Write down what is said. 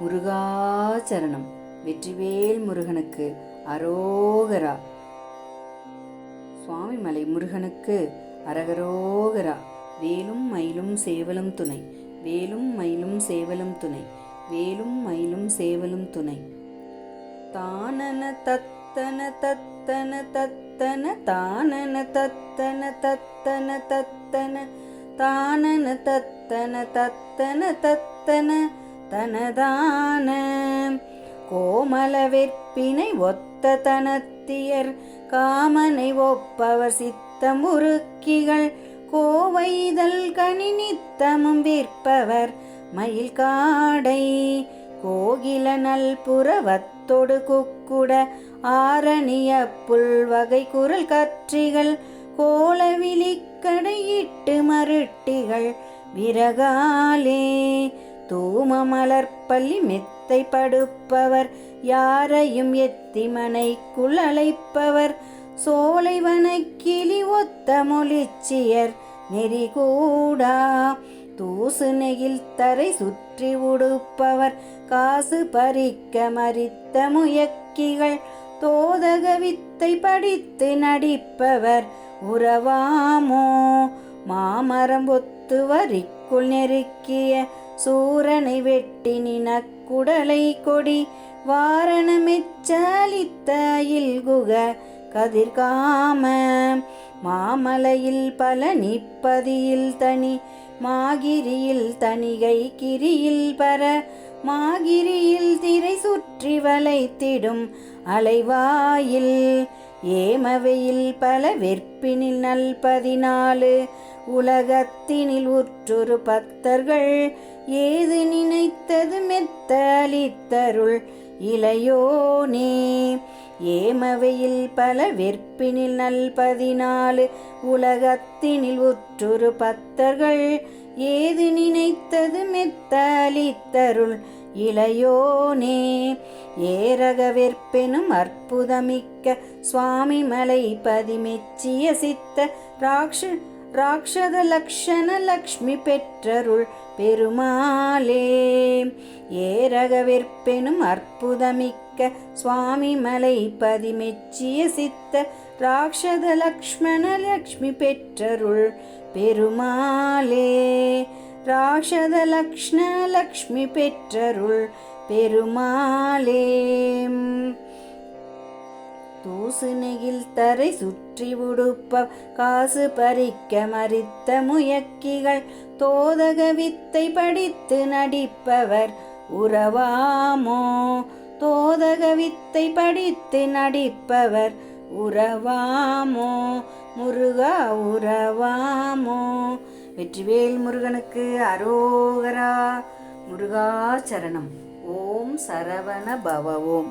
முருகாச்சரணம் வெற்றிவேல் முருகனுக்கு அரோகரா. சுவாமிமலை முருகனுக்கு அரகரோகரா. வேலும் மயிலும் சேவலும் துணை. வேலும் மயிலும் சேவலும் துணை. வேலும் மயிலும் சேவலும் துணை. தானன தத்தன தத்தன தத்தன தானன தத்தன தத்தன தத்தன தானன தத்தன தத்தன தத்தன தனதான கோமல வெற்பினை ஒத்த தனத்தியர் காமனை ஒப்பவர் சித்தம் உருக்கிகள் கோவைதல் கனி நித்தமும் விற்பவர் மயில் காடை கோகில நல்புறவத்தொடு குக்குட ஆரணிய புல்வகை குரல் கற்றிகள் கோலவிழிக்கடையிட்டு மருட்டிகள் விறகாலே தூம மலர்ப்பள்ளி மெத்தை படுப்பவர் யாரையும் எத்திமனை குழலைப்பவர் சோலைவனை கிளி ஒத்த மொழிச்சியர் நெறிகூடா. தூசு நெகில் தரை சுற்றி உடுப்பவர். காசு பறிக்க மறித்த முயக்கிகள். தோதக வித்தை படித்து நடிப்பவர். உறவாமோ? மாமரம் ஒத்து வரிக்குள் நெருக்கிய சூரனை வெட்டி நினக்குடலை கொடி வாரணமெச்சலித்த இல்குக கதிர்காம மாமலையில் பல நிப்பதியில் தனி மாகிரியில் தனிகை கிரியில் பர மாகிரியில் திரை சுற்றி வளைத்திடும் அலைவாயில். ஏமவையில் பல வெற்பினில் நல் பதினாலு உலகத்தினில் உற்றொரு பக்தர்கள் ஏது நினைத்தது மெத்த அளித்தருள் இளையோனே. ஏமவையில் பல வெற்பினில் நல் பதினாலு உலகத்தினில் உற்றொரு பக்தர்கள் ஏது நினைத்தது மெத்த அளித்தருள் இளையோனே. ஏரகவிற்பெனும் அற்புதமிக்க சுவாமி மலை பதிமெச்சிய சித்த ராக்ஷ ராட்சத லக்ஷண லக்ஷ்மி பெற்றருள் பெருமாளே. ஏரகவிற்பெனும் அற்புதமிக்க சுவாமி மலை பதிமெச்சிய சித்த ராட்சத லக்ஷ்மண லக்ஷ்மி பெற்றருள் பெருமாளே. ராஷத லக்ஷ்ண லக்ஷ்மி பெற்றருள் பெருமாளே தூசு நெகில் தரை சுற்றி உடுப்ப காசு பறிக்க மறித்த முயக்கிகள் தோதக வித்தை படித்து நடிப்பவர் உறவாமோ? தோதக வித்தை படித்து நடிப்பவர் உறவாமோ? முருகா உறவாமோ? வெற்றிவேல் முருகனுக்கு அரோகரா முருகாச்சரணம் ஓம் சரவண பவ ஓம்